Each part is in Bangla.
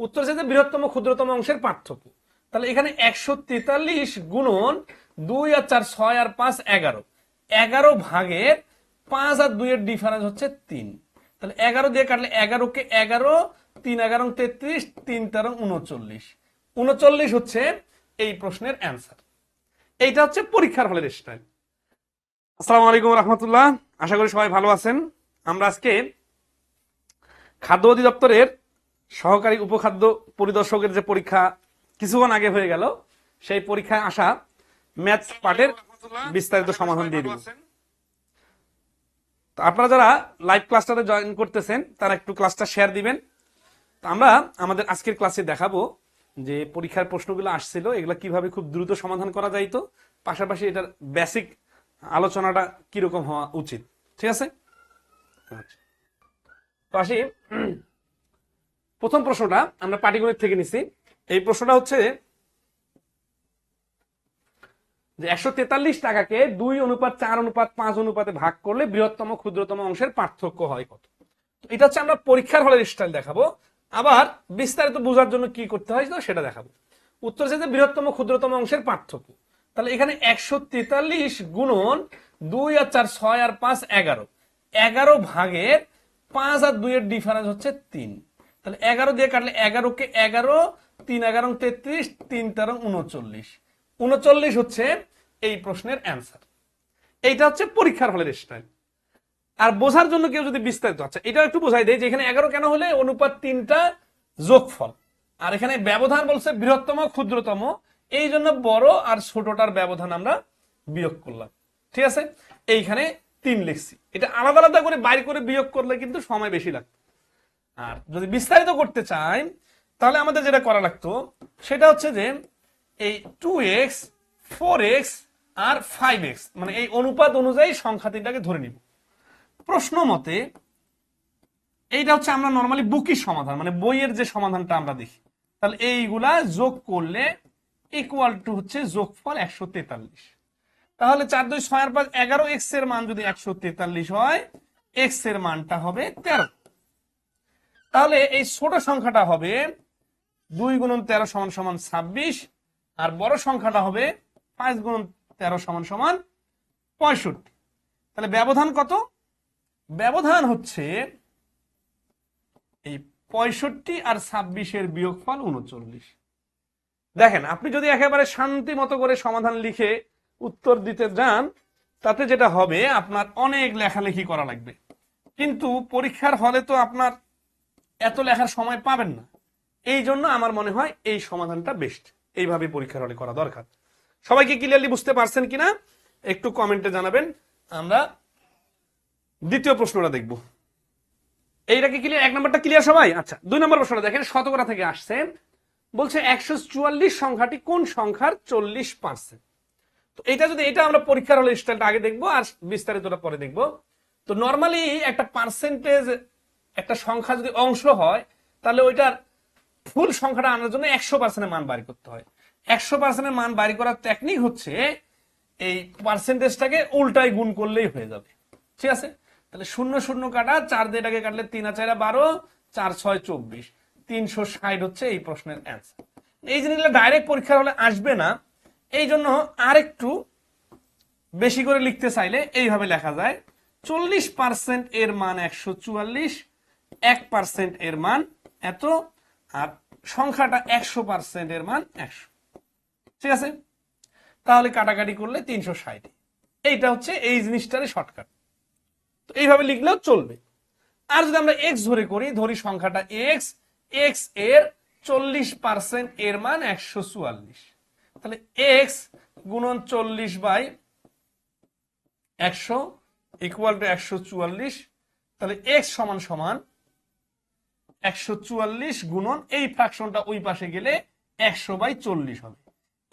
উত্তর যে বৃহত্তম ক্ষুদ্রতম অংশের পার্থক্য। তাহলে এখানে একশো তেতাল্লিশ গুণন দুই আর চার, ছয় আর পাঁচ, এগারো। এগারো ভাগের পাঁচ আর দুইয়ের ডিফারেন্স হচ্ছে তিন। তাহলে এগারো দিয়ে কাটলে এগারোকে এগারো, তিন এগারো তেত্রিশ, তিন তেরো উনচল্লিশ। উনচল্লিশ হচ্ছে এই প্রশ্নের অ্যান্সার এইটা হচ্ছে পরীক্ষার হলের স্টাইল আসসালামু আলাইকুম রহমতুল্লাহ। আশা করি সবাই ভালো আছেন। আমরা আজকে খাদ্য অধিদপ্তরের সহকারী উপখাদ্য পরিদর্শকের যে পরীক্ষা কিছুক্ষণ আগে হয়ে গেল, সেই পরীক্ষায় আসা ম্যাথ পার্টের বিস্তারিত সমাধান দিয়ে দিব। আপনারা যারা লাইভ ক্লাসটাতে জয়েন করতেছেন, তারা একটু ক্লাসটা শেয়ার দিবেন। আমরা আমাদের আজকের ক্লাসে দেখাবো যে পরীক্ষার প্রশ্নগুলো আসছিল, এগুলো কীভাবে খুব দ্রুত সমাধান করা যাইতো পাশাপাশি এটার বেসিক আলোচনাটা কীরকম হওয়া উচিত, ঠিক আছে? আচ্ছা। তো আসি। প্রথম প্রশ্নটা আমরা পাটিগণিত থেকে নিছি। এই প্রশ্নটা হচ্ছে যে একশো তেতাল্লিশ টাকাকে দুই অনুপাত, চার অনুপাত, পাঁচ অনুপাতে ভাগ করলে বৃহত্তম, ক্ষুদ্রতম অংশের পার্থক্য হয় কত? তো এটা হচ্ছে আমরা পরীক্ষার হলের স্টাইল দেখাবো। আবার বিস্তারিত বোঝার জন্য কি করতে হয় সেটা দেখাবো। উত্তর হচ্ছে যে বৃহত্তম, ক্ষুদ্রতম অংশের পার্থক্য। তাহলে এখানে একশো তেতাল্লিশ গুণন দুই আর চার, ছয় আর পাঁচ, এগারো। এগারো ভাগের পাঁচ আর দুইয়ের ডিফারেন্স হচ্ছে তিন। তাহলে এগারো দিয়ে কাটলে এগারোকে এগারো, তিন এগারো, তেত্রিশ, তিন তেরো, উনচল্লিশ। উনচল্লিশ হচ্ছে এই প্রশ্নের অ্যান্সার এইটা হচ্ছে পরীক্ষার হলের স্টাইল। আর বোঝার জন্য কেউ যদি বিস্তারিত আচ্ছা এটা একটু বোঝাই দেয় যে এখানে এগারো কেন হলে অনুপাত তিনটা যোগফল। আর এখানে ব্যবধান বলছে বৃহত্তম, ক্ষুদ্রতম। এই জন্য বড় আর ছোটটার ব্যবধান আমরা বিয়োগ করলাম। ঠিক আছে? এইখানে তিন লিখছি। এটা আলাদা আলাদা করে বাইর করে বিয়োগ করলে কিন্তু সময় বেশি লাগতো। আর যদি বিস্তারিত করতে চাই, তাহলে আমাদের যেটা করা লাগতো, সেটা হচ্ছে যে এই টু এক্স ফোর এক্স আর ফাইভ এক্স মানে এই অনুপাত অনুযায়ী সংখ্যা তিনটাকে ধরে নিব। প্রশ্ন মতে, এইটা হচ্ছে আমরা নর্মালি বুকির সমাধান মানে বইয়ের যে সমাধানটা আমরা দেখি। তাহলে এইগুলা যোগ করলে ইকুয়াল টু হচ্ছে যোগফল একশো তেতাল্লিশ। তাহলে চার দুই ছয় আর পাঁচ এগারো এক্সের মান যদি একশো তেতাল্লিশ হয় এক্সের মানটা হবে তেরো। তাহলে এই ছোট সংখ্যাটা হবে দুই গুণন তেরো সমান সমান ছাব্বিশ, আর বড় সংখ্যাটা হবে পাঁচ গুণন তেরো সমান সমান পঁয়ষট্টি। তাহলে ব্যবধান কত? ব্যবধান হচ্ছে এই পঁয়ষট্টি আর ছাব্বিশের বিয়োগফল উনচল্লিশ। দেখেন, আপনি যদি একেবারে শান্তি মতো করে সমাধান লিখে উত্তর দিতে যান, তাতে যেটা হবে, আপনার অনেক লেখালেখি করা লাগবে। কিন্তু পরীক্ষার হলে তো আপনার এত লেখার সময় পাবেন না। এই জন্য আমার মনে হয় এই সমাধানটা বেস্ট। এইভাবে পরীক্ষার হলে করা দরকার। সবাইকে ক্লিয়ারলি বুঝতে পারছেন কিনা? একটু কমেন্টে জানাবেন। আমরা দ্বিতীয় প্রশ্নটা দেখব। এইটা কি ক্লিয়ার এক নম্বরটা ক্লিয়ার সবাই? আচ্ছা দুই নম্বর প্রশ্নটা দেখেন, শতকরা থেকে আসছে। বলছে একশো চুয়াল্লিশ সংখ্যাটি কোন সংখ্যার চল্লিশ পার্সেন্ট তো এটা যদি, এটা আমরা পরীক্ষার হলে স্টাইলটা আগে দেখব, আর বিস্তারিতটা পরে দেখব। তো নর্মালি একটা পার্সেন্টেজ একটা সংখ্যা যদি অংশ হয়, তাহলে ওইটার ফুল সংখ্যাটা আনার জন্য একশো পার্সেন্টের মান বাড়ি করতে হয়। একশো পার্সেন্টের মান বাড়ি করার টেকনিক হচ্ছে এই পার্সেন্টেজটাকে উল্টায় গুণ করলেই হয়ে যাবে। ঠিক আছে? তাহলে শূন্য শূন্য কাটা, চার দিয়ে কাটলে তিন আর বারো, চার ছয় চব্বিশ। তিনশো ষাট হচ্ছে এই প্রশ্নের অ্যান্সার এই জিনিসগুলো ডাইরেক্ট পরীক্ষার হলে আসবে না। এই জন্য আরেকটু বেশি করে লিখতে চাইলে এইভাবে লেখা যায়, চল্লিশ পার্সেন্ট এর মান একশো চুয়াল্লিশ এক পার্সেন্ট এর মান এত, আর সংখ্যাটা একশো পার্সেন্ট এর মান একশো। ঠিক আছে? তাহলে কাটাকাটি করলে তিনশো ষাট। এইটা হচ্ছে এই জিনিসটারই শর্টকাট তো এইভাবে লিখলেও চলবে। আর যদি আমরা এক্স ধরে করি, ধরি সংখ্যাটা এক্স এক্সের চল্লিশ পার্সেন্ট এর মান একশো চুয়াল্লিশ। তাহলে এক্স গুণন চল্লিশ বাই একশো ইকুয়াল টু একশো চুয়াল্লিশ। তাহলে এক্স সমান সমান একশো চুয়াল্লিশ গুণন এই ফ্র্যাকশনটা ওই পাশে গেলে একশো বাই চল্লিশ হবে।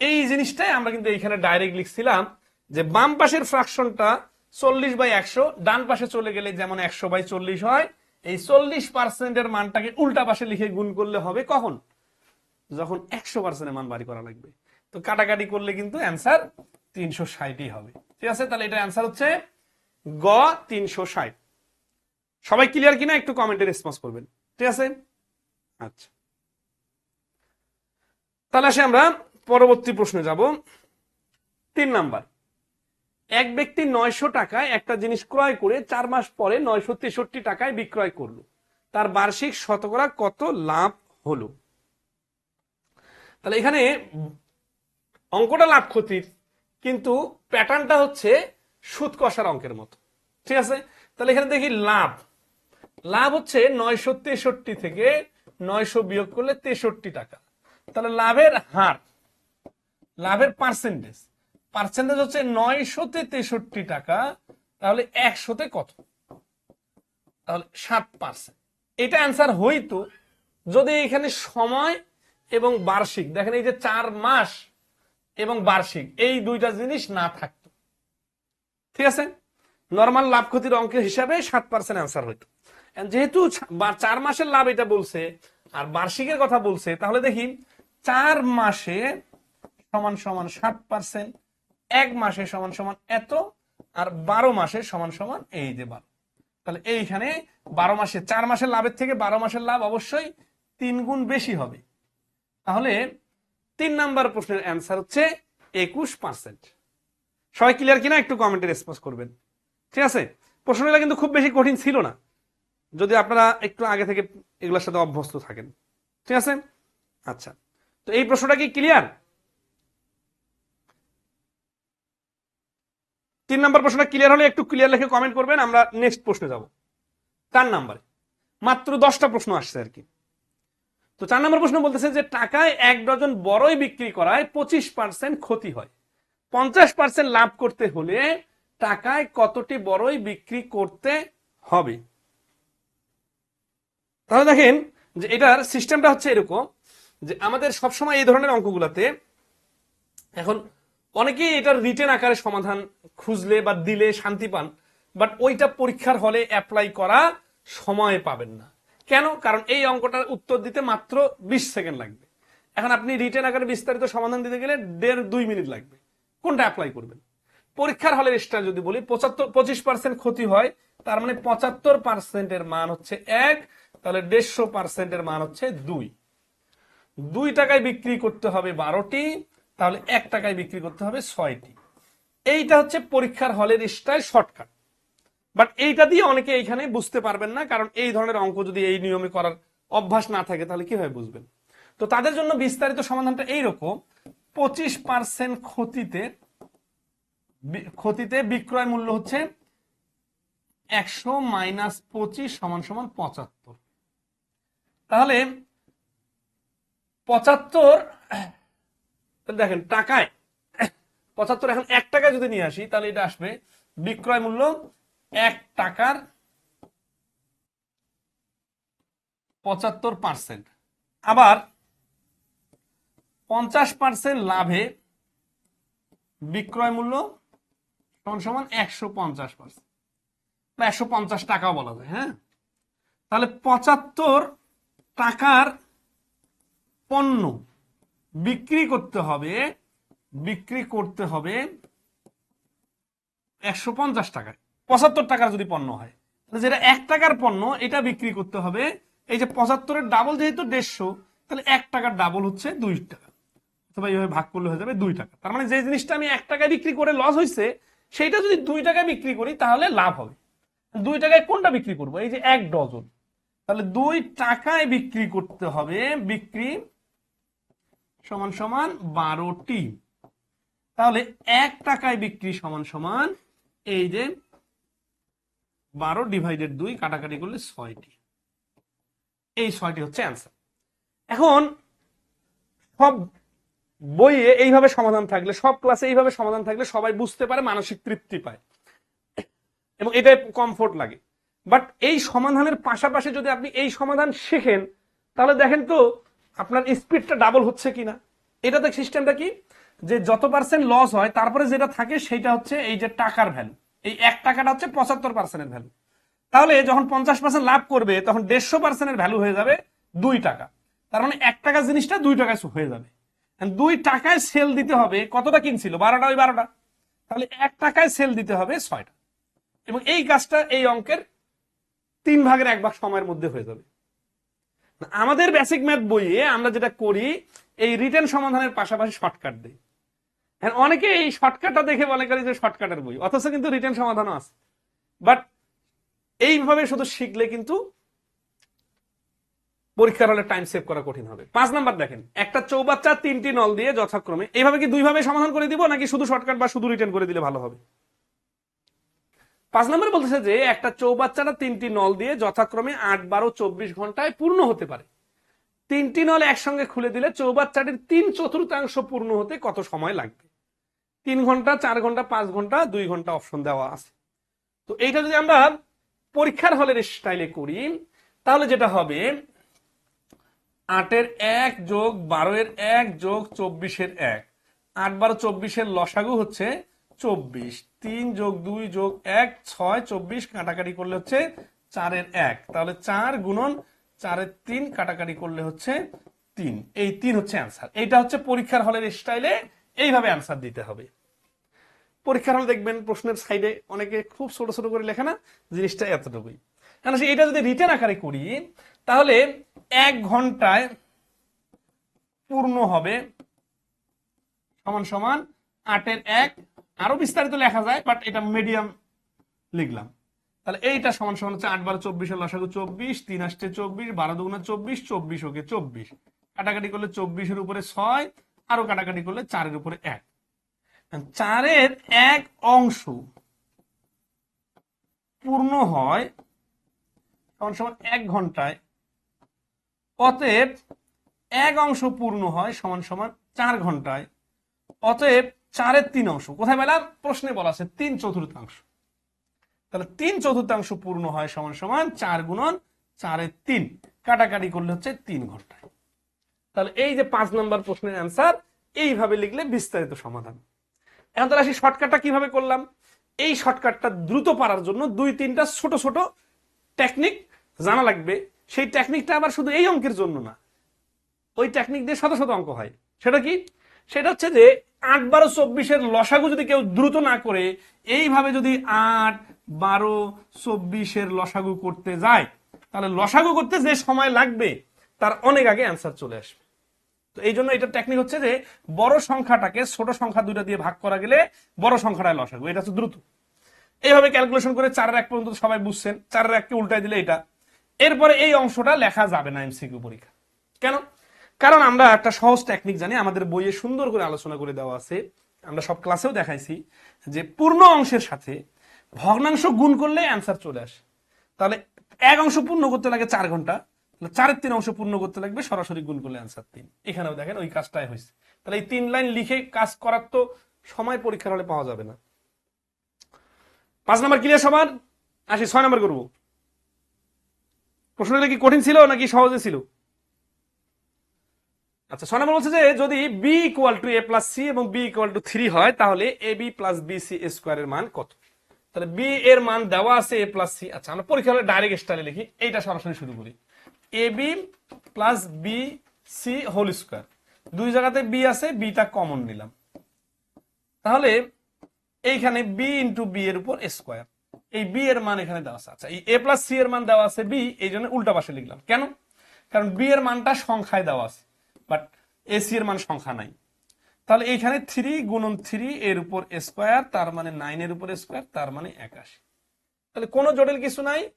এই জিনিসটাই আমরা কিন্তু এইখানে ডাইরেক্ট লিখছিলাম যে বাম পাশের ফ্র্যাকশনটা চল্লিশ বাই একশো, ডান পাশে চলে গেলে যেমন একশো বাই চল্লিশ হয়, এই চল্লিশ পার্সেন্টের মানটাকে উল্টা পাশে লিখে গুণ করলে হবে কখন? যখন একশো পার্সেন্টের মান বাড়ি করা লাগবে। তো কাটাকাটি করলে কিন্তু অ্যান্সার তিনশো ষাটই হবে। ঠিক আছে? তাহলে এটা অ্যান্সার হচ্ছে গ তিনশো ষাট। সবাই ক্লিয়ার কিনা? একটু কমেন্টে রেসপন্স করবেন। ঠিক আছে? আচ্ছা। তাহলে আসে আমরা পরবর্তী প্রশ্নে যাব। তিন নাম্বার। এক ব্যক্তি নয়শো টাকায় একটা জিনিস ক্রয় করে চার মাস পরে নয়শো তেষট্টি টাকায় বিক্রয় করল। তার বার্ষিক শতকরা কত লাভ হলো? তাহলে এখানে অঙ্কটা লাভ ক্ষতির কিন্তু প্যাটার্নটা হচ্ছে সুদ কষার অঙ্কের মতো। ঠিক আছে? তাহলে এখানে দেখি লাভ। লাভ হচ্ছে নয়শো তেষট্টি থেকে নয়শো বিয়োগ করলে তেষট্টি টাকা। তাহলে লাভের হার, লাভের পার্সেন্টেজ পার্সেন্টেজ হচ্ছে নয়শোতে তেষট্টি টাকা, তাহলে একশোতে কত? তাহলে সাত পার্সেন্ট এটা অ্যান্সার হইতো যদি এখানে সময় এবং বার্ষিক, দেখেন এই যে চার মাস এবং বার্ষিক, এই দুইটা জিনিস না থাকতো। ঠিক আছে? নর্মাল লাভ ক্ষতির অঙ্কের হিসাবে সাত পার্সেন্ট অ্যান্সার হইতো। যেহেতু চার মাসের লাভ এটা বলছে, আর বার্ষিকের কথা বলছে, তাহলে দেখি, চার মাসে সমান সমান সাত পার্সেন্ট এক মাসে সমান সমান এত, আর বারো মাসে সমান সমান এই যে বারো। তাহলে এইখানে বারো মাসে, চার মাসের লাভের থেকে বারো মাসের লাভ অবশ্যই তিন গুণ বেশি হবে। তাহলে তিন নাম্বার প্রশ্নের অ্যান্সার হচ্ছে একুশ পার্সেন্ট সবাই ক্লিয়ার কিনা? একটু কমেন্টে রেসপন্স করবেন। ঠিক আছে? প্রশ্নগুলো কিন্তু খুব বেশি কঠিন ছিল না। যদি আপনারা একটু আগে থেকে এগুলোর সাথে অভ্যস্ত থাকেন। ঠিক আছে? আচ্ছা। তো এই প্রশ্নটা কি ক্লিয়ার তিন নম্বর প্রশ্নটা ক্লিয়ার হলে একটু ক্লিয়ার লিখে কমেন্ট করবেন, আমরা নেক্সট প্রশ্নে যাব। চার নাম্বারে। মাত্র দশটা প্রশ্ন আসছে আর কি। তো চার নম্বর প্রশ্ন বলতেছে যে টাকায় এক ডজন বড়ই বিক্রি করায় পঁচিশ পার্সেন্ট ক্ষতি হয়। পঞ্চাশ পার্সেন্ট লাভ করতে হলে টাকায় কতটি বড়ই বিক্রি করতে হবে? তাহলে দেখেন যে এটার সিস্টেমটা হচ্ছে এরকম যে আমাদের সবসময় এই ধরনের অঙ্কগুলোতে এখন অনেকেই এটার রিটেন আকারে সমাধান খুঁজলে বা দিলে শান্তি পান বাট ওইটা পরীক্ষার হলে অ্যাপ্লাই করা সময় পাবেন না। কেন? কারণ এই অঙ্কটার উত্তর দিতে মাত্র বিশ সেকেন্ড লাগবে। এখন আপনি রিটেন আকারে বিস্তারিত সমাধান দিতে গেলে দেড় দুই মিনিট লাগবে। কোনটা অ্যাপ্লাই করবেন? পরীক্ষার হলের স্টার যদি বলি, পঁচাত্তর, পঁচিশ পার্সেন্ট ক্ষতি হয়, তার মানে পঁচাত্তর পার্সেন্টের মান হচ্ছে এক তাহলে দেড়শো পার্সেন্টের মান হচ্ছে দুই। দুই টাকায় বিক্রি করতে হবে বারোটি, তাহলে এক টাকায় বিক্রি করতে হবে ছয়টি। এইটা হচ্ছে পরীক্ষার হলের স্টাইল শর্টকাট। বাট এইটা দিয়ে অনেকে এইখানে বুঝতে পারবেন না, কারণ এই ধরনের অঙ্ক যদি এই নিয়মে করার অভ্যাস না থাকে, তাহলে কীভাবে বুঝবেন? তো তাদের জন্য বিস্তারিত সমাধানটা এইরকম, পঁচিশ পার্সেন্ট ক্ষতিতে ক্ষতিতে বিক্রয় মূল্য হচ্ছে একশো মাইনাস পঁচিশ সমান সমান পঁচাত্তর। তাহলে পঁচাত্তর দেখেন টাকায়, পঁচাত্তর এখন এক টাকায় যদি নিয়ে আসি, তাহলে এটা আসবে বিক্রয় মূল্য এক টাকার পঁচাত্তর পার্সেন্ট আবার পঞ্চাশ পার্সেন্ট লাভে বিক্রয় মূল্য সমান সমান একশো পঞ্চাশ পার্সেন্ট বা একশো পঞ্চাশ টাকাও বলা যায় হ্যাঁ? তাহলে পঁচাত্তর টাকার পণ্য বিক্রি করতে হবে, বিক্রি করতে হবে একশো পঞ্চাশ টাকায়। পঁচাত্তর টাকার যদি পণ্য হয়, তাহলে যেটা এক টাকার পণ্য, এটা বিক্রি করতে হবে। এই যে পঁচাত্তরের ডাবল যেহেতু দেড়শো, তাহলে এক টাকার ডাবল হচ্ছে দুই টাকা। অথবা এইভাবে ভাগ করলে হয়ে যাবে দুই টাকা। তার মানে যে জিনিসটা আমি এক টাকায় বিক্রি করে লস হয়েছে সেইটা যদি দুই টাকায় বিক্রি করি, তাহলে লাভ হবে। দুই টাকায় কোনটা বিক্রি করব? এই যে এক ডজন। তাহলে দুই টাকায় বিক্রি করতে হবে, বিক্রি সমান সমান বারোটি। তাহলে এক টাকায় বিক্রি সমান সমান এই যে বারো ডিভাইডেড দুই কাটাকাটি করলে ছয়টি। এই ছয়টি হচ্ছে অ্যান্সার এখন সব বইয়ে এইভাবে সমাধান থাকলে, সব ক্লাসে এইভাবে সমাধান থাকলে সবাই বুঝতে পারে, মানসিক তৃপ্তি পায়। এবং এটাই কমফোর্ট লাগে। বাট এই সমাধানের পাশাপাশি যদি আপনি এই সমাধান শেখেন, তাহলে দেখেন তো আপনার স্পিডটা ডাবল হচ্ছে কিনা। এটাতে সিস্টেমটা কি? যে যত পার্সেন্ট লস হয়, তারপরে যেটা থাকে সেটা হচ্ছে এই যে টাকার ভ্যালু এই এক টাকাটা হচ্ছে পঁচাত্তর পার্সেন্টের ভ্যালু তাহলে যখন পঞ্চাশ পার্সেন্ট লাভ করবে, তখন দেড়শো পার্সেন্টের ভ্যালু হয়ে যাবে দুই টাকা। তার মানে এক টাকা জিনিসটা দুই টাকায় হয়ে যাবে। দুই টাকায় সেল দিতে হবে কতটা কিনছিল? বারোটা ওই বারোটা। তাহলে এক টাকায় সেল দিতে হবে ছয়টা। এবং এই কাজটা এই অঙ্কের তিন ভাগের এক ভাগ সময়ের মধ্যে হয়ে যাবে। আমাদের বেসিক ম্যাথ বইয়ে আমরা যেটা করি, এই রিটেন সমাধানের পাশাপাশি শর্টকাট দেয় হ্যাঁ অনেকে এই শর্টকাটটা দেখে মনে করে যে শর্টকাটের বই, অথচ কিন্তু রিটেন সমাধানও আছে। বাট এইভাবে শুধু শিখলে কিন্তু পরীক্ষার হলে টাইম সেভ করা কঠিন হবে। পাঁচ নাম্বার দেখেন, একটা চৌবাচ্চা তিনটি নল দিয়ে যথাক্রমে, এইভাবে কি দুইভাবে সমাধান করে দিব, নাকি শুধু শর্টকাট বা শুধু রিটার্ন করে দিলে ভালো হবে? পাঁচ নম্বর বলতেছে যে, একটা চৌবাচ্চাটা তিনটি নল দিয়ে যথাক্রমে আট, বারো, চব্বিশ ঘন্টায় পূর্ণ হতে পারে। তিনটি নল একসঙ্গে খুলে দিলে চৌবাচ্চাটির তিন চতুর্থাংশ পূর্ণ হতে কত সময় লাগবে? তিন ঘণ্টা, চার ঘণ্টা, পাঁচ ঘণ্টা, দুই ঘণ্টা অপশন দেওয়া আছে। তো এইটা যদি আমরা পরীক্ষার হলের স্টাইলে করি, তাহলে যেটা হবে, আটের এক যোগ বারো এর এক যোগ চব্বিশের এক। আট, বারো, চব্বিশের লসাগু হচ্ছে চব্বিশ, তিন যোগ দুই যোগ এক, ছয়, চব্বিশ, কাটাকাটি করলে হচ্ছে চারের এক। তাহলে চার গুণন চারের তিন কাটাকাটি করলে হচ্ছে তিন। এই তিন হচ্ছে অ্যান্সার এইটা হচ্ছে পরীক্ষার হলের স্টাইলে এইভাবে অ্যান্সার দিতে হবে। পরীক্ষার হলে দেখবেন প্রশ্নের সাইডে অনেকে খুব ছোট ছোট করে লেখে না, জিনিসটা এতটুকুই। কারণ এটা যদি রিটেন আকারে করি, তাহলে এক ঘন্টায় পূর্ণ হবে সমান সমান আটের এক আরও বিস্তারিত লেখা যায় বাট এটা মিডিয়াম লিখলাম। তাহলে এইটা সমান সমান হচ্ছে আট বারো চব্বিশের লসাগু চব্বিশ, তিন আসছে চব্বিশ, বারো দুগুণা চব্বিশ চব্বিশ ওকে চব্বিশ। কাটাকাটি করলে চব্বিশের উপরে ছয়, আরও কাটাকাটি করলে চারের উপরে এক। চারের এক অংশ পূর্ণ হয় সমান সমান এক ঘন্টায়। অতএব এক অংশ পূর্ণ হয় সমান সমান চার ঘন্টায়। অতএব চারের তিন অংশ। কোথায় পেলাম? প্রশ্নে বলা আছে, তিন চতুর্থাংশ। তাহলে তিন চতুর্থাংশ পূর্ণ হয় সমান সমান চার গুণন চারের তিন। কাটাকাটি করলে হচ্ছে তিন ঘন্টায়। তাহলে এই যে পাঁচ নম্বর প্রশ্নের অ্যান্সার এইভাবে লিখলে বিস্তারিত সমাধান। এখন তাহলে আসি শর্টকাটটা কীভাবে করলাম? এই শর্টকাটটা দ্রুত পারার জন্য দুই, তিনটা ছোট ছোট টেকনিক জানা লাগবে। সেই টেকনিকটা আবার শুধু এই অঙ্কের জন্য না। ওই টেকনিক দিয়ে শত শত অঙ্ক হয়। সেটা কি? সেটা হচ্ছে যে আট বারো চব্বিশের লসাগু যদি কেউ দ্রুত না করে, এইভাবে যদি আট, বারো, চব্বিশের লসাগু করতে যায়, তাহলে লসাগু করতে যে সময় লাগবে, তার অনেক আগে অ্যান্সার চলে আসবে। তো এই জন্য এটা টেকনিক হচ্ছে যে, বড় সংখ্যাটাকে ছোট সংখ্যা দুইটা দিয়ে ভাগ করা গেলে বড় সংখ্যাটায় লসাগু, এটা হচ্ছে দ্রুত। এইভাবে ক্যালকুলেশন করে চারের এক পর্যন্ত সবাই বুঝছেন, চারের এককে উল্টাই দিলে এটা। এরপরে এই অংশটা লেখা যাবে না এমসিকিউ পরীক্ষা। কেন? কারণ আমরা একটা সহজ টেকনিক জানি, আমাদের বইয়ে সুন্দর করে আলোচনা করে দেওয়া আছে। আমরা সব ক্লাসেও দেখাইছি যে পূর্ণ অংশের সাথে ভগ্নাংশ গুণ করলে অ্যান্সার চলে আসে। তাহলে এক অংশ পূর্ণ করতে লাগে চার ঘণ্টা চারের তিন অংশ পূর্ণ করতে লাগবে সরাসরি গুণ করলে অ্যান্সার তিন। এখানেও দেখেন ওই কাজটাই হয়েছে। তাহলে এই তিন লাইন লিখে কাজ করার তো সময় পরীক্ষার হলে পাওয়া যাবে না। পাঁচ নম্বর ক্লিয়ার সবার? আসি, ছয় নম্বর করব। প্রশ্নটা কি কঠিন ছিল নাকি সহজে ছিল? আচ্ছা ছয় নম্বর বলছে যে যদি b equal to a plus c এবং বি ইকুয়াল টু থ্রি হয়, তাহলে a b plus b c স্কোয়ারের মান কত? তাহলে বি এর মান দেওয়া আছে এ প্লাস সি আচ্ছা আমরা পরীক্ষা হলে ডাইরেক্ট স্টাইলে লিখি, এইটা সরাসরি শুরু করি। A b plus b c whole square দুই জায়গাতে বি আছে বিটা কমন নিলাম। তাহলে এইখানে বি ইন্টু বি এর উপর স্কোয়ার এই বি এর মান এখানে দেওয়া আছে। আচ্ছা এই এ প্লাস সি এর মান দেওয়া আছে বি এই জন্য উল্টা পাশে লিখলাম। কেন? কারণ বি এর মানটা সংখ্যায় দেওয়া আছে। বাট এ সি এর মান সংখ্যা নাই। তাহলে এইখানে থ্রি গুণন থ্রি এর উপর স্কোয়ার তার মানে নাইন এর উপর স্কোয়ার তার মানে একাশি। তাহলে কোনো জটিল কিছু নাই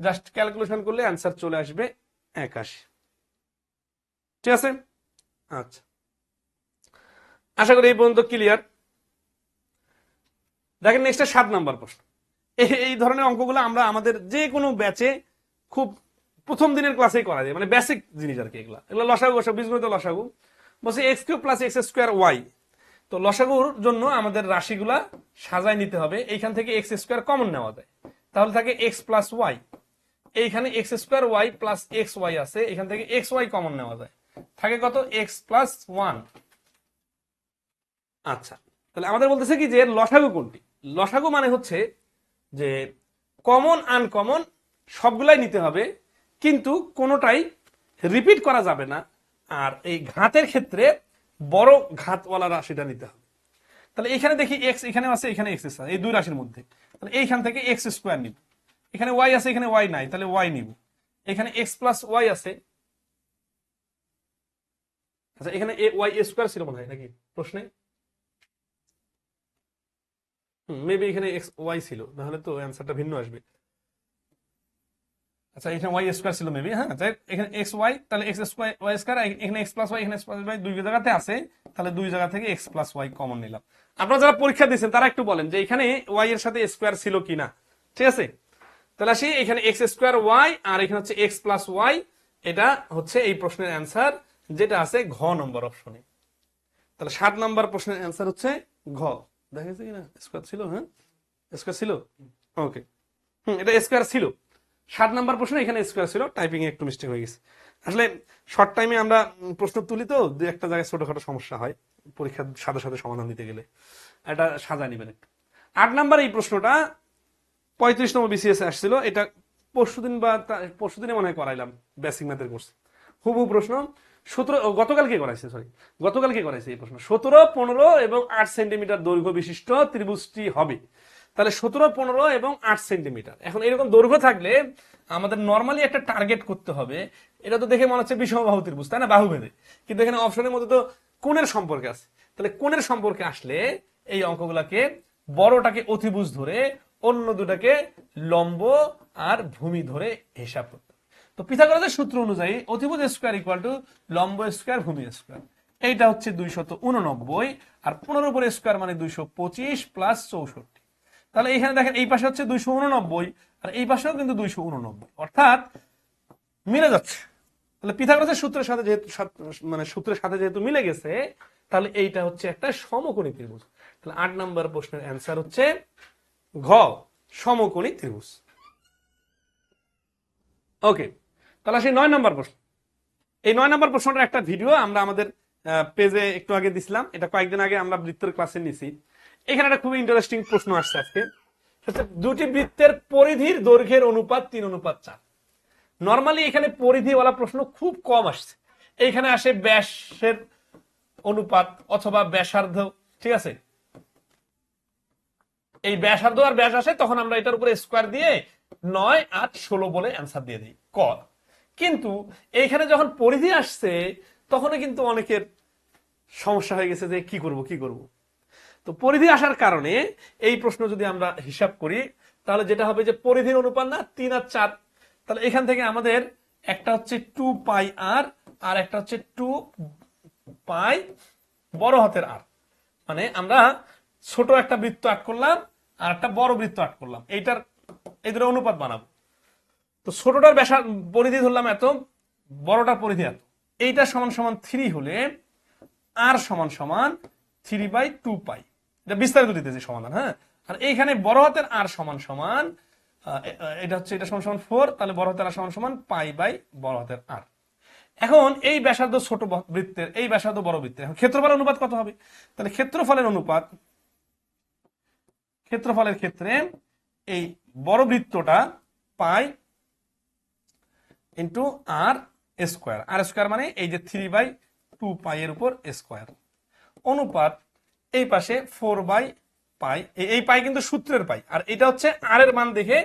জাস্ট ক্যালকুলেশন করলে অ্যান্সার চলে আসবে একাশি। ঠিক আছে? আচ্ছা। আশা করি এই পর্যন্ত ক্লিয়ার দেখেন নেক্সট সাত নাম্বার প্রশ্ন। এই- ধরনের অঙ্কগুলো আমরা আমাদের যে কোনো ব্যাচে খুব প্রথম দিনের ক্লাসেই করা যায়। মানে বেসিক জিনিস আর কি এগুলা। এগুলো লসাগু লসাগু বীজগণিত লসাগু। বলছে x cube plus x square y তো লসাগুর জন্য আমাদের রাশিগুলা সাজায় নিতে হবে। এইখান থেকে এক্স স্কোয়ার কমন নেওয়া যায়। তাহলে থাকে এক্স প্লাস ওয়াই এইখানে x square y plus x y আছে। এখান থেকে এক্স ওয়াই কমন নেওয়া যায়। থাকে কত? এক্স প্লাস ওয়ান আচ্ছা তাহলে আমাদের বলতেছে কি যে লসাগু কোনটি? লসাগু মানে হচ্ছে যে কমন আনকমন সবগুলাই নিতে হবে, কিন্তু কোনোটাই রিপিট করা যাবে না। আর এই ঘাতের ক্ষেত্রে বড় ঘাতওয়ালা রাশিটা নিতে হবে। তাহলে এখানে দেখি এক্স এখানে আছে, এখানে এক্স আছে, এই দুই রাশির মধ্যে। তাহলে এইখান থেকে এক্স স্কোয়ার নিব। এখানে ওয়াই আছে, এখানে ওয়াই নাই, তাহলে ওয়াই নিব। এখানে এক্স প্লাস ওয়াই আছে। আচ্ছা এখানে এ ওয়াই স্কোয়ার ছিল মনে হয় নাকি? প্রশ্নে? মেবি এখানে এক্স ওয়াই ছিল, নাহলে তো অ্যান্সারটা ভিন্ন আসবে। আচ্ছা এখানে ওয়াই স্কোয়ার ছিল মেবি হ্যাঁ? তাই এখানে এক্স ওয়াই তাহলে এক্স স্কোয়ার ওয়াই স্কোয়ার এখানে এক্স প্লাস ওয়াই এখানে এক্স প্লাস ওয়াই দুই জায়গাতে আছে তাহলে দুই জায়গা থেকে এক্স প্লাস ওয়াই কমন নিলাম। আপনারা যারা পরীক্ষা দিয়েছেন তারা একটু বলেন যে এখানে ওয়াই এর সাথে স্কোয়ার ছিল কিনা। ঠিক আছে? তাহলে আসি এখানে এক্স স্কোয়ার ওয়াই আর এখানে হচ্ছে এক্স প্লাস ওয়াই এটা হচ্ছে এই প্রশ্নের অ্যান্সার যেটা আছে ঘ নম্বর অপশনে তাহলে সাত নম্বর প্রশ্নের অ্যান্সার হচ্ছে ঘ। দেখা গেছে কিনা? স্কোয়ার ছিল হ্যাঁ? স্কোয়ার ছিল? ওকে হুম এটা স্কোয়ার ছিল। সাত নাম্বার প্রশ্ন এখানে স্কোয়ার ছিল টাইপিং এ একটু মিস্টেক হয়ে গেছে। আসলে শর্ট টাইমে আমরা প্রশ্ন তুলি তো দু একটা জায়গায় ছোটখাটো সমস্যা হয়, পরীক্ষার সাথে সাথে সমাধান দিতে গেলে। এটা সাজা নিবেন একটু। আট নাম্বার এই প্রশ্নটা পঁয়ত্রিশ নম্বর বিসিএস আসছিল, এটা পরশুদিন বা পরশুদিনে মনে হয় করাইলাম বেসিক ম্যাথের কোর্স হুবহু প্রশ্ন, সতেরো গতকালকে করাইছে সরি গতকালকে করাইছে এই প্রশ্ন? সতেরো, পনেরো এবং আট সেন্টিমিটার দৈর্ঘ্য বিশিষ্ট ত্রিভুজটি হবে। তাহলে সতেরো, পনেরো এবং আট সেন্টিমিটার। এখন এরকম দৈর্ঘ্য থাকলে আমাদের নর্মালি একটা টার্গেট করতে হবে। এটা তো দেখে মনে হচ্ছে বিষমবাহু ত্রিভুজ তাই না? বাহু ভেদে কিন্তু এখানে অপশনের মধ্যে তো কোণের সম্পর্কে আছে। তাহলে কোণের সম্পর্কে আসলে এই অঙ্কগুলাকে বড়টাকে অতিভুজ ধরে অন্য দুটাকে লম্ব আর ভূমি ধরে হিসাব করতে তো পিথাগোরাসের সূত্র অনুযায়ী অতিভুজ স্কোয়ার ইকুয়াল টু লম্ব স্কোয়ার ভূমি স্কোয়ার এইটা হচ্ছে দুইশত উননব্বই আর পনেরো উপরে স্কোয়ার মানে দুইশো পঁচিশ প্লাস চৌষট্টি। তাহলে এখানে দেখেন এই পাশে হচ্ছে দুইশো উননব্বই আর এই পাশেও কিন্তু দুইশো উননব্বই অর্থাৎ মিলে যাচ্ছে। তাহলে পিথাগোরাসের সূত্রের সাথে যেহেতু মানে সূত্রের সাথে যেহেতু মিলে গেছে, তাহলে এইটা হচ্ছে একটা সমকোণী ত্রিভুজ। তাহলে আট নম্বর প্রশ্নের অ্যান্সার হচ্ছে ঘ, সমকোণী ত্রিভুজ। ওকে তাহলে সেই নয় নম্বর প্রশ্ন। এই নয় নম্বর প্রশ্নটার একটা ভিডিও আমরা আমাদের পেজে একটু আগে দিছিলাম। এটা কয়েকদিন আগে আমরা বৃত্তের ক্লাসে নিছি। এখানে একটা খুবই ইন্টারেস্টিং প্রশ্ন আসছে আজকে। দুটি বৃত্তের পরিধির দৈর্ঘ্যের অনুপাত তিন, অনুপাত চার। নর্মালি এখানে পরিধিওয়ালা প্রশ্ন খুব কম আসছে। এইখানে আসে ব্যাসের অনুপাত অথবা ব্যাসার্ধ, ঠিক আছে? এই ব্যাসার্ধ আর ব্যাস আসে, তখন আমরা এটার উপরে স্কোয়ার দিয়ে নয়, আট, ষোলো বলে অ্যান্সার দিয়ে দিই, ক। কিন্তু এইখানে যখন পরিধি আসছে তখনই কিন্তু অনেকের সমস্যা হয়ে গেছে যে কি করব কি করব। তো পরিধি আসার কারণে এই প্রশ্ন যদি আমরা হিসাব করি, তাহলে যেটা হবে যে পরিধির অনুপাত না, তিন আর চার। তাহলে এখান থেকে আমাদের একটা হচ্ছে টু পাই আর আর একটা হচ্ছে টু পাই বড় হাতের আর মানে আমরা ছোট একটা বৃত্ত আট করলাম আর একটা বড় বৃত্ত আট করলাম। এইটার এই দুটো অনুপাত বানাবো। তো ছোটটার ব্যাসা, পরিধি ধরলাম এত, বড়টার পরিধি এত। এইটা সমান সমান থ্রি হলে আর সমান সমান থ্রি বাই টু পাই। এটা বিস্তারিত দিতেছি সমাধান হ্যাঁ? আর এইখানে বড় হাতের আর সমান সমান এটা হচ্ছে, এটা সমান সমান ফোর তাহলে বড় হাতের আর সমান সমান পাই বাই বড় হাতের আর এখন এই ব্যাসার্ধ ছোট বৃত্তের, এই ব্যাসার্ধ বড় বৃত্তের, এখন ক্ষেত্রফলের অনুপাত কত হবে? তাহলে ক্ষেত্রফলের অনুপাত, ক্ষেত্রফলের ক্ষেত্রে এই বড় বৃত্তটা pi into r square r square মানে এই যে থ্রি বাই টু পাই এর উপর স্কোয়ার অনুপাত এই পাশে ফোর বাই পাই এই পাই কিন্তু সূত্রের পাই আর এটা হচ্ছে আর এর মান দেখে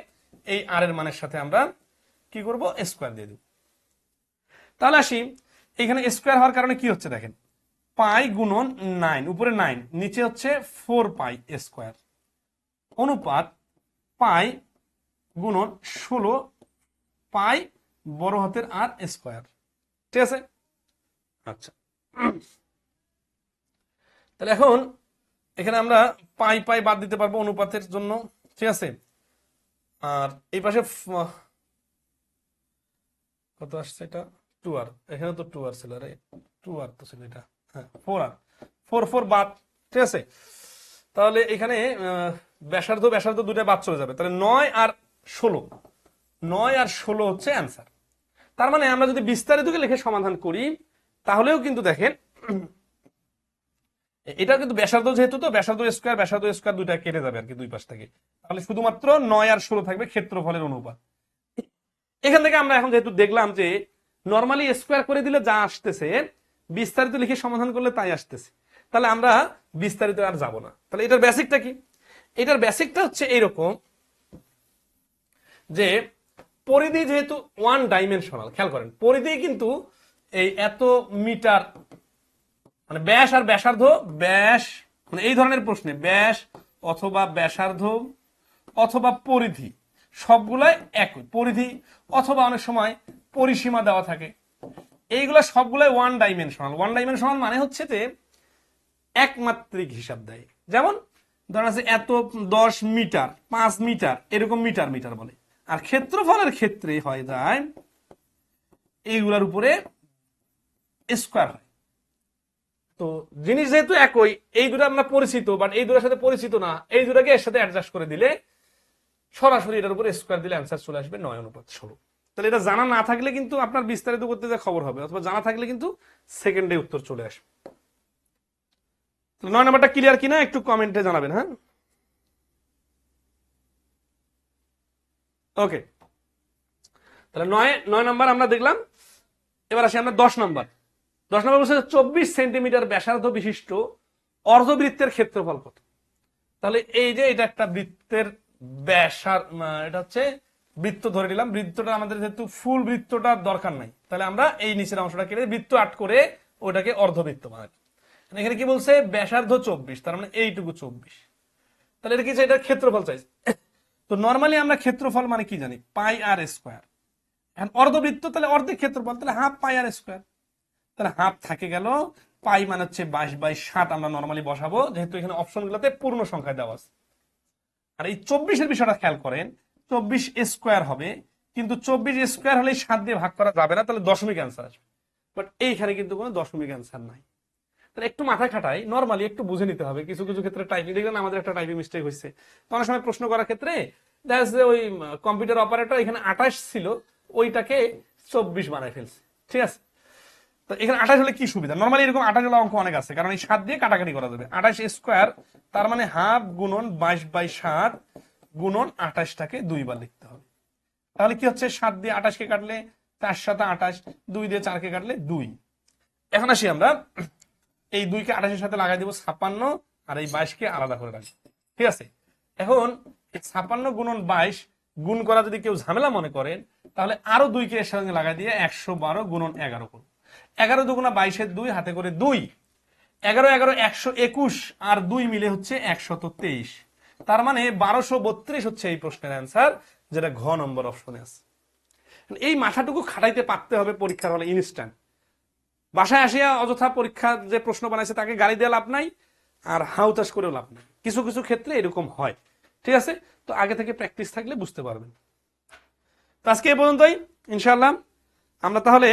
এই আর এর মানের সাথে আমরা কি করব? স্কোয়ার দিয়ে দেব। তাহলে আসি, এখানে স্কোয়ার হওয়ার কারণে কি হচ্ছে দেখেন? পাই গুণন নাইন উপরে নাইন নিচে হচ্ছে ফোর পাই স্কোয়ার অনুপাত পাই গুণন ষোলো পাই বড় হাতের আর স্কোয়ার ঠিক আছে? আচ্ছা। তাহলে এখন এখানে আমরা পাই পাই বাদ দিতে পারব অনুপাতের জন্য, ঠিক আছে? আর এই পাশে কত আসছে এটা? টু আর এখানে তো টু আর ছিল, আরে টু আর তো ছিল এটা। হ্যাঁ ফোর আর ফোর ফোর বাদ, ঠিক আছে? তাহলে এখানে ব্যাসার্ধ ব্যাসার্ধ দুটো বাদ চলে যাবে। তাহলে নয় আর ষোলো। নয় আর ষোলো হচ্ছে অ্যান্সার তার মানে আমরা যদি বিস্তারিতকে লিখে সমাধান করি, তাহলেও কিন্তু দেখেন এটা কিন্তু ব্যাসার্ধ যেহেতু তো, ব্যাসার্ধ স্কোয়ার ব্যাসার্ধ স্কোয়ার দুইটা কেটে যাবে আর কি দুই পাশ থেকে। তাহলে শুধুমাত্র নয় আর ষোলো থাকবে ক্ষেত্রফলের অনুপাত। এখান থেকে আমরা এখন যেহেতু দেখলাম যে নর্মালি স্কোয়ার করে দিলে যা আসতেছে, বিস্তারিত লিখে সমাধান করলে তাই আসতেছে। তাহলে আমরা বিস্তারিত আর যাব না। তাহলে এটার বেসিকটা কি? এটার বেসিকটা হচ্ছে এইরকম যে, পরিধি যেহেতু ওয়ান ডাইমেনশনাল খেয়াল করেন, পরিধি কিন্তু এই এত মিটার মানে ব্যাস আর ব্যাসার্ধ, ব্যাস মানে এই ধরনের প্রশ্নে, ব্যাস অথবা ব্যাসার্ধ অথবা পরিধি, সবগুলাই একই। পরিধি অথবা অনেক সময় পরিসীমা দেওয়া থাকে। এইগুলা সবগুলাই ওয়ান ডাইমেনশনাল ওয়ান ডাইমেনশনাল মানে হচ্ছে যে একমাত্রিক হিসাব দেয়। যেমন ধরেন আছে এত দশ মিটার, পাঁচ মিটার, এরকম মিটার মিটার বলে। আর ক্ষেত্রফলের ক্ষেত্রে হয় যায়, এইগুলার উপরে স্কোয়ার হয়। তো জিনিস যেহেতু একই, এই দুটো আমরা পরিচিত বাট এই দুটোর সাথে পরিচিত না, এই দুটাকে এর সাথে অ্যাডজাস্ট করে দিলে সরাসরি এটার উপরে স্কোয়ার দিলে অ্যান্সার চলে আসবে নয় অনুপাত ষোলো তাহলে এটা জানা না থাকলে কিন্তু আপনার বিস্তারিত করতে যা খবর হবে, অথবা জানা থাকলে কিন্তু সেকেন্ডে উত্তর চলে আসবে। নয় নাম্বারটা ক্লিয়ার কিনা একটু কমেন্টে জানাবেন হ্যাঁ? ওকে তাহলে নয় নয় নাম্বার আমরা দেখলাম, এবার আসি আমরা দশ নাম্বার। দশ নম্বর বলছে চব্বিশ সেন্টিমিটার ব্যাসার্ধ বিশিষ্ট অর্ধবৃত্তের ক্ষেত্রফল কত? তাহলে এই যে এটা একটা বৃত্তের ব্যাসার এটা হচ্ছে বৃত্ত ধরে নিলাম। বৃত্তটা আমাদের যেহেতু ফুল বৃত্তটার দরকার নাই, তাহলে আমরা এই নিচের অংশটা কেটে বৃত্ত আট করে ওটাকে অর্ধবৃত্ত বানাই। এখানে কি বলছে? ব্যাসার্ধ চব্বিশ, তার মানে এইটুকু চব্বিশ। তাহলে এটা কি চাই? এটা ক্ষেত্রফল চাইছে তো নর্মালি আমরা ক্ষেত্রফল মানে কি জানি? Pi r square. এখন অর্ধবৃত্ত, তাহলে অর্ধেক ক্ষেত্রফল, তাহলে হাফ পাই আর স্কোয়ার। তাহলে হাফ থাকে গেল, পাই মানে হচ্ছে বাইশ বাই সাত আমরা নর্মালি বসাবো, যেহেতু এখানে অপশন গুলোতে পূর্ণ সংখ্যা দেওয়া আছে। আর এই চব্বিশের বিষয়টা খেয়াল করেন, চব্বিশ স্কোয়ার হবে, কিন্তু চব্বিশ স্কোয়ার হলে সাত দিয়ে ভাগ করা যাবে না, তাহলে দশমিক অ্যান্সার আসবে। বাট এইখানে কিন্তু কোনো দশমিক অ্যান্সার নাই। তাহলে একটু মাথা খাটাই নর্মালি একটু বুঝে নিতে হবে, কিছু কিছু ক্ষেত্রে টাইপিং দেখবেন আমাদের একটা টাইপিং মিস্টেক হয়েছে। তো অনেক সময় প্রশ্ন করার ক্ষেত্রে, দেখা যাচ্ছে ওই কম্পিউটার অপারেটর এখানে আঠাশ ছিল, ওইটাকে চব্বিশ বানায় ফেলছে, ঠিক আছে? তো এখানে আঠাশ হলে কি সুবিধা? নর্মালি এরকম আঠাশ হলে অঙ্ক অনেক আছে, কারণ এই সাত দিয়ে কাটাকাটি করা যাবে। আঠাশ স্কোয়ার তার মানে হাফ গুণন বাইশ বাই সাত গুণন আঠাশটাকে দুইবার লিখতে হবে। তাহলে কি হচ্ছে? সাত দিয়ে আঠাশকে কাটলে চার সাথে আঠাশ, দুই দিয়ে চারকে কাটলে দুই। এখন আসি আমরা, এই দুইকে আঠাশের সাথে লাগাই দিব ছাপ্পান্ন, আর এই বাইশকে আলাদা করে রাখব। ঠিক আছে? এখন ছাপ্পান্ন গুণন বাইশ গুণ করা যদি কেউ ঝামেলা মনে করেন তাহলে আরও দুইকে এর সঙ্গে লাগাই দিয়ে একশো বারো গুণন এগারো করুন এগারো দুগুণা বাইশের দুই, হাতে করে দুই। এগারো এগারো, একশো একুশ, আর দুই মিলে হচ্ছে একশত তেইশ। তার মানে বারোশো বত্রিশ হচ্ছে এই প্রশ্নের অ্যান্সার যেটা ঘ নম্বর অপশনে আছে। এই মাথাটুকু খাটাইতে পারতে হবে পরীক্ষার হলে ইনস্ট্যান্ট বাসায় আসিয়া অযথা পরীক্ষা যে প্রশ্ন বানাইছে তাকে গালি দেওয়া লাভ নাই, আর হাউতাস করেও লাভ নাই। কিছু কিছু ক্ষেত্রে এরকম হয়। ঠিক আছে? তো আগে থেকে প্র্যাকটিস থাকলে বুঝতে পারবেন। আজকে এই পর্যন্তই ইনশাল্লাহ আমরা তাহলে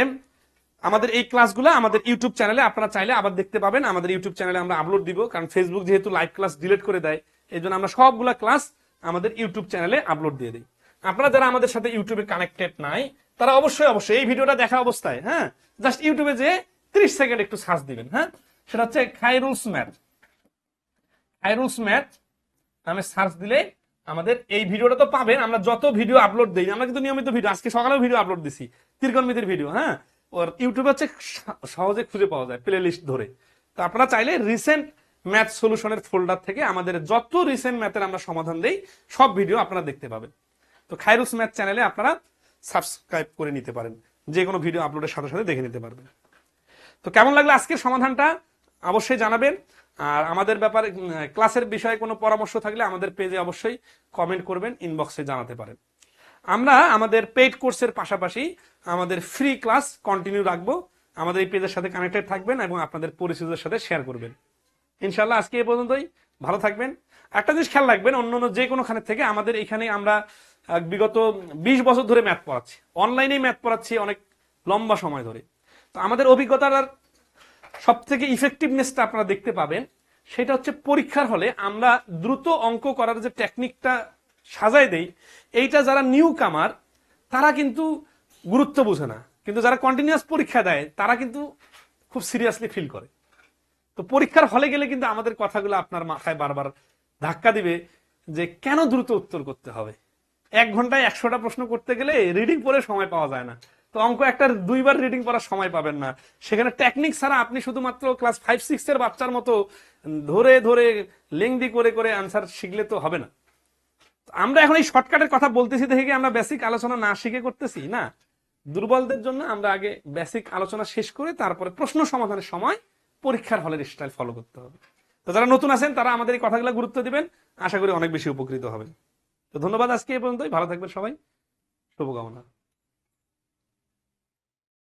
আমাদের এই ক্লাসগুলো আমাদের ইউটিউব চ্যানেলে আপনারা চাইলে আবার দেখতে পাবেন। আমাদের ইউটিউব চ্যানেলে আমরা আপলোড দিব, কারণ ফেসবুক যেহেতু লাইভ ক্লাস ডিলিট করে দেয়, এই জন্য আমরা সবগুলা ক্লাস আমাদের ইউটিউব চ্যানেলে আপলোড দিয়ে দিই। আপনারা যারা আমাদের সাথে ইউটিউবে কানেক্টেড নাই, তারা অবশ্যই অবশ্যই এই ভিডিওটা দেখা অবস্থায় হ্যাঁ? জাস্ট ইউটিউবে যে ত্রিশ সেকেন্ড একটু সার্চ দিবেন হ্যাঁ? সেটা হচ্ছে খাইরুলস ম্যাথ খাইরুলস ম্যাথ নামে সার্চ দিলে আমাদের এই ভিডিওটা তো পাবেন। আমরা যত ভিডিও আপলোড দিই, আমরা কিন্তু নিয়মিত ভিডিও আজকে সকালেও ভিডিও আপলোড দিছি, ত্রিকোণমিতির ভিডিও হ্যাঁ? ওর ইউটিউবে হচ্ছে সহজে খুঁজে পাওয়া যায় প্লে লিস্ট ধরে। তো আপনারা চাইলে রিসেন্ট ম্যাথ সলিউশনের ফোল্ডার থেকে আমাদের যত রিসেন্ট ম্যাথের আমরা সমাধান দেই, সব ভিডিও আপনারা দেখতে পাবেন। তো খাইরুস ম্যাথ চ্যানেলে আপনারা সাবস্ক্রাইব করে নিতে পারেন। যে কোনো ভিডিও আপলোডের সাথে সাথে দেখে নিতে পারবেন। তো কেমন লাগল আজকের সমাধানটা? অবশ্যই জানাবেন। আর আমাদের ব্যাপারে ক্লাসের বিষয়ে কোনো পরামর্শ থাকলে আমাদের পেজে অবশ্যই কমেন্ট করবেন ইনবক্সে জানাতে পারেন। আমরা আমাদের পেইড কোর্সের পাশাপাশি আমাদের ফ্রি ক্লাস কন্টিনিউ রাখব। আমাদের এই পেজের সাথে কানেক্টেড থাকবেন এবং আপনাদের পরিচিতদের সাথে শেয়ার করবেন। ইনশাল্লাহ আজকে এ পর্যন্তই। ভালো থাকবেন। একটা জিনিস খেয়াল রাখবেন, অন্য অন্য যে কোনো খানে থেকে আমাদের এখানে আমরা বিগত বিশ বছর ধরে ম্যাথ পড়াচ্ছি। অনলাইনেই ম্যাথ পড়াচ্ছি অনেক লম্বা সময় ধরে। তো আমাদের অভিজ্ঞতার সব থেকে ইফেক্টিভনেসটা আপনারা দেখতে পাবেন, সেটা হচ্ছে পরীক্ষার হলে আমরা দ্রুত অঙ্ক করার যে টেকনিকটা সাজায় দেই, এইটা যারা নিউ কামার তারা কিন্তু গুরুত্ব বুঝে না। কিন্তু যারা কন্টিনিউয়াস পরীক্ষা দেয়, তারা কিন্তু খুব সিরিয়াসলি ফিল করে। তো পরীক্ষার হলে গেলে কিন্তু আমাদের কথাগুলো আপনার মাথায় বারবার ধাক্কা দিবে যে কেন দ্রুত উত্তর করতে হবে? এক ঘন্টায় একশোটা প্রশ্ন করতে গেলে রিডিং পড়ে সময় পাওয়া যায় না। তো অঙ্ক একটা দুইবার রিডিং পড়ার সময় পাবেন না। সেখানে টেকনিক ছাড়া আপনি শুধুমাত্র ক্লাস ফাইভ সিক্স এর বাচ্চার মতো ধরে ধরে লেংদি করে করে আনসার শিখলে তো হবে না। আমরা এখন এই শর্টকাটের কথা বলতেছি দেখে আমরা বেসিক আলোচনা না শিখে করতেছি? না। দুর্বলদের জন্য আমরা আগে বেসিক আলোচনা শেষ করে তারপরে প্রশ্ন সমাধানের সময় পরীক্ষার হলের স্টাইল ফলো করতে হবে। তো যারা নতুন আছেন, তারা আমাদের এই কথাগুলো গুরুত্ব দিবেন। আশা করি অনেক বেশি উপকৃত হবেন। তো ধন্যবাদ আজকে এই পর্যন্তই। ভালো থাকবেন সবাই। শুভকামনা।